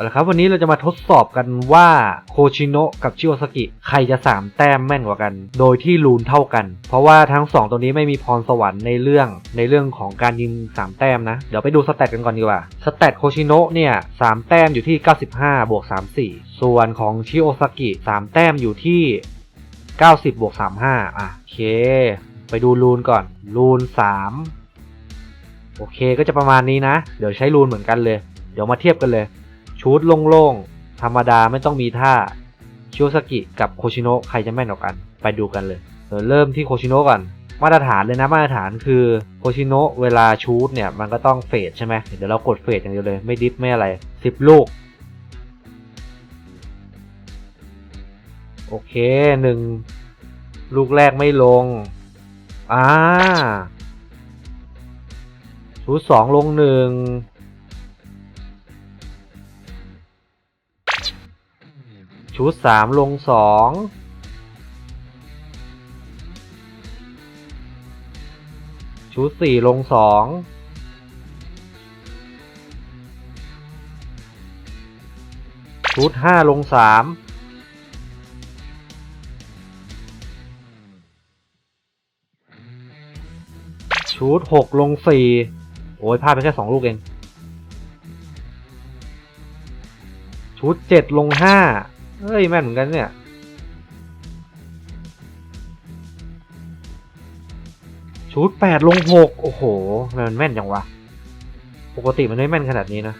เอาละครับวันนี้เราจะมาทดสอบกันว่าโคชิโนะกับชิโอซากิใครจะ 3 แต้มแม่นกว่ากัน โดยที่รูนเท่ากัน เพราะว่าทั้ง 2 ตัวนี้ไม่มีพรสวรรค์ในเรื่องในเรื่องของการยิง 3 แต้มนะ เดี๋ยวไปดูสแตทกันก่อนดีกว่าสแตทโคชิโนะเนี่ย3แต้มอยู่ที่ 95บวก34 ส่วนของชิโอซากิ 3 แต้มอยู่ที่ 90บวก35อะโอเค ไปดูรูนก่อนรูน 3 โอเคก็จะประมาณนี้นะ เดี๋ยวใช้รูนเหมือนกันเลย เดี๋ยวมาเทียบกันเลย ชุดโล่งๆ ธรรมดาไม่ต้องมีท่า ชิโอซากิกับโคชิโนะใครจะแม่นกว่ากัน ไปดูกันเลยเดี๋ยวเริ่มที่โคชิโนะก่อน มาตรฐานเลยนะมาตรฐานคือโคชิโนะเวลาชูดเนี่ยมันก็ต้องเฟดใช่ไหมเดี๋ยวเรากดเฟดอย่างเดียวเลยไม่ดิฟไม่อะไรสิบลูก โอเคหนึ่งลูกแรกไม่ลง อ่าชุดสองลงหนึ่ง ชุดสามลงสองชุดสี่ลงสองชุดห้าลงสามชุดหกลงสี่โอ้ยพลาดไปแค่สองลูกเอง ชุดเจ็ดลงห้า เฮ้ยแม่นเหมือนกันเนี่ย ชุดแปดลงหกโอ้โหมมันแม่นจังวะ ปกติมันไม่แม่นขนาดนี้นะ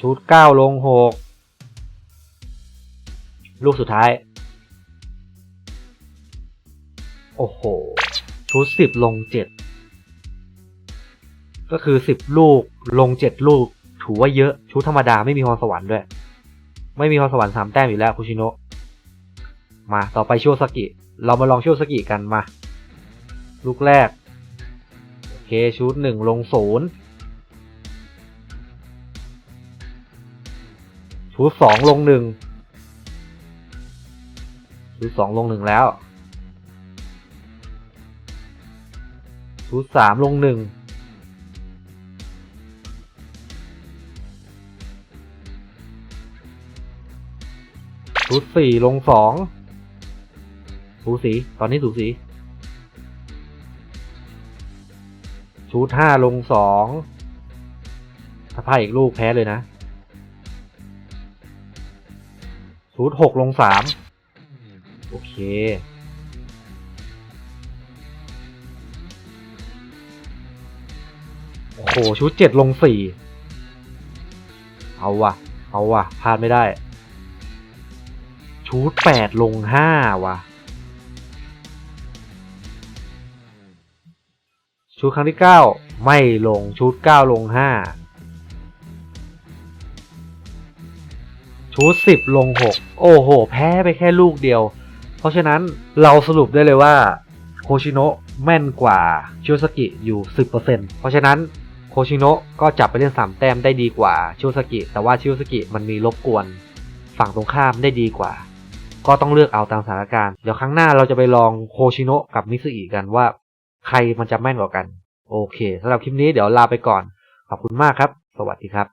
ชุดเก้าลงหกลูกสุดท้าย โอ้โห ชุดสิบลงเจ็ดก็คือสิบลูกลงเจ็ดลูก ถือว่าเยอะชุดธรรมดาไม่มีพรสวรรค์ด้วย ไม่มีพรสวรรค์สามแต้มอยู่แล้วคุชิโนะมาต่อไปชิโอซากิ เรามาลองชิโอซากิกันมา ลูกแรก โอเคชุดหนึ่งลงศูนย์ชุดสองลงหนึ่งชุดสองลงหนึ่งแล้วชุดสามลงหนึ่ง ชุดสี่ลงสองสูสี ตอนนี้สูสีชุดห้าลงสองถ้าพลาดอีกลูกแพ้เลยนะชุดหกลงสามโอเค โอ้โห ชุดเจ็ดลงสี่ เอาวะเอาวะพลาดไม่ได้ ชุดแปดลงห้าว่ะชุดครั้งที่เก้าไม่ลงชุดเก้าลงห้าชุดสิบลงหกโอ้โห แพ้ไปแค่ลูกเดียว เพราะฉะนั้นเราสรุปได้เลยว่าโคชิโนะแม่นกว่าชิโอสกิอยู่ 10%เพราะฉะนั้นโคชิโนะก็จับไปเล่น3แต้มได้ดีกว่าชิโอสกิ แต่ว่าชิโอสกิมันมีรบกวนฝั่งตรงข้ามได้ดีกว่า ก็ต้องเลือกเอาตามสถานการณ์ เดี๋ยวครั้งหน้าเราจะไปลองโคชิโนะกับมิซึอิกันว่า ใครมันจะแม่นกว่ากัน โอเคสำหรับคลิปนี้เดี๋ยวลาไปก่อน ขอบคุณมากครับ สวัสดีครับ